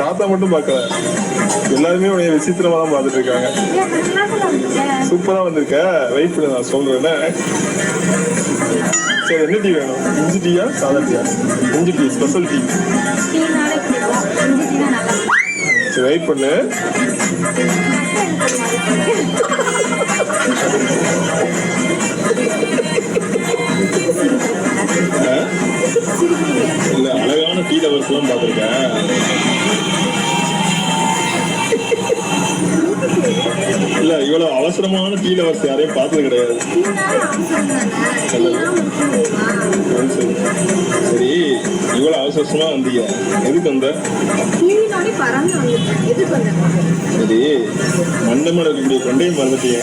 பார்த்தா மட்டும் பார்க்கல. எல்லாருமே உடைய விசித்திரமா தான் பார்த்துட்டு இருக்காங்க. சூப்பரா வந்திருக்க. வெயிட் பண்ணு நான் சொல்றேன் சரி என்ன டீ வேணும்? இஞ்சி டீயா சாதா டீயா? இஞ்சி டீ ஸ்பெஷல் டீ. சரி வெயிட் பண்ணு? இல்ல அழகான டீ லவர்ஸ் எல்லாம் பார்த்துருக்கேன். இல்ல இவ்வளவு அவசரமான டீ லவர்ஸ் யாரையும் பார்த்தது கிடையாது. சரி. இவ்வளவு அவசரமா வந்தீங்க. எதுக்கு வந்த? சரி மண்டமட இருக்கக்கூடிய கொண்டையும் மறந்துட்டீங்க